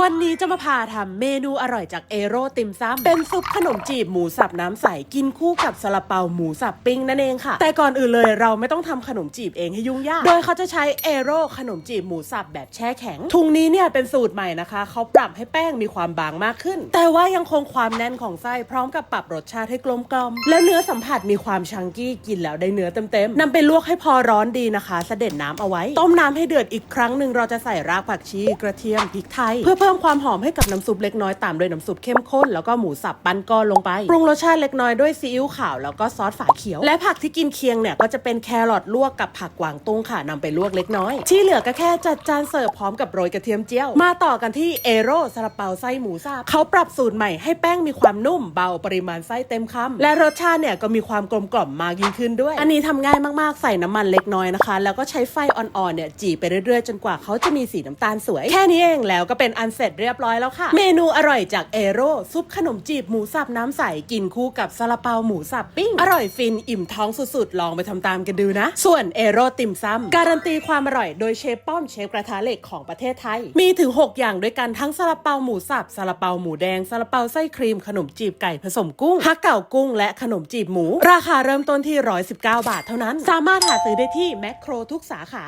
วันนี้จะมาพาทำเมนูอร่อยจากเอโรติมซัมเป็นซุปขนมจีบหมูสับน้ำใสกินคู่กับซาลาเปาหมูสับปิ้งนั่นเองค่ะ แต่ก่อนอื่นเลยเราไม่ต้องทำขนมจีบเองให้ยุ่งยาก โดยเขาจะใช้เอโรขนมจีบหมูสับแบบแช่แข็งถุงนี้เนี่ยเป็นสูตรใหม่นะคะ เขาปรับให้แป้งมีความบางมากขึ้น แต่ว่ายังคงความแน่นของไส้พร้อมกับปรับรสชาติให้กลมกล่อมและเนื้อสัมผัสมีความชังกี้กินแล้วได้เนื้อเต็มๆนำไปลวกให้พอร้อนดีนะคะ เสด็จน้ำเอาไว้ ต้มน้ำให้เดือดอีกครั้งหนึ่งเราจะใส่รากผักชีกระเทียมพริกไทยเพื่อพิ่มความหอมให้กับน้ำซุปเล็กน้อยตามด้วยน้ำซุปเข้มข้นแล้วก็หมูสับปั้นก้อนลงไปปรุงรสชาติเล็กน้อยด้วยซีอิ๊วขาวแล้วก็ซอสฝาเขียว และผักที่กินเคียงเนี่ยก็จะเป็นแครอทลวกกับผักกวางตุ้งค่ะนำไปลวกเล็กน้อย ที่เหลือก็แค่จัดจานเสิร์ฟพร้อมกับโรยกระเทียมเจียว มาต่อกันที่เอโรซาลาเปาไส้หมูสับเขาปรับสูตรใหม่ให้แป้งมีความนุ่มเบาปริมาณไส้เต็มคำและรสชาติเนี่ยก็มีความกลมกล่อมมากยิ่งขึ้นด้วย อันนี้ทำง่ายมากๆใส่น้ำมันเล็กน้อยนะคะ แล้วก็ใช้ไฟอ่อนๆเนี่ยจี่ไปเรื่อยๆ จนกว่าเขาจะมีสีน้ำตาลสวย แค่นี้เองแล้วก็เป็นอันเสร็จเรียบร้อยแล้วค่ะ เมนูอร่อยจากเอโร่ซุปขนมจีบหมูสับน้ำใสกินคู่กับซาลาเปาหมูสับปิ้ง อร่อยฟินอิ่มท้องสุดๆ ลองไปทำตามกันดูนะ ส่วนเอโร่ติ่มซัมการันตีความอร่อยโดยเชฟป้อมเชฟกระทะเหล็กของประเทศไทย มีถึง 6 อย่างด้วยกันทั้งซาลาเปาหมูสับซาลาเปาหมูแดงซาลาเปาไส้ครีม ขนมจีบไก่ผสมกุ้งฮักเก่ากุ้ง และขนมจีบหมู ราคาเริ่มต้นที่ 119 บาทเท่านั้น สามารถหาซื้อได้ที่แมคโครทุกสาขา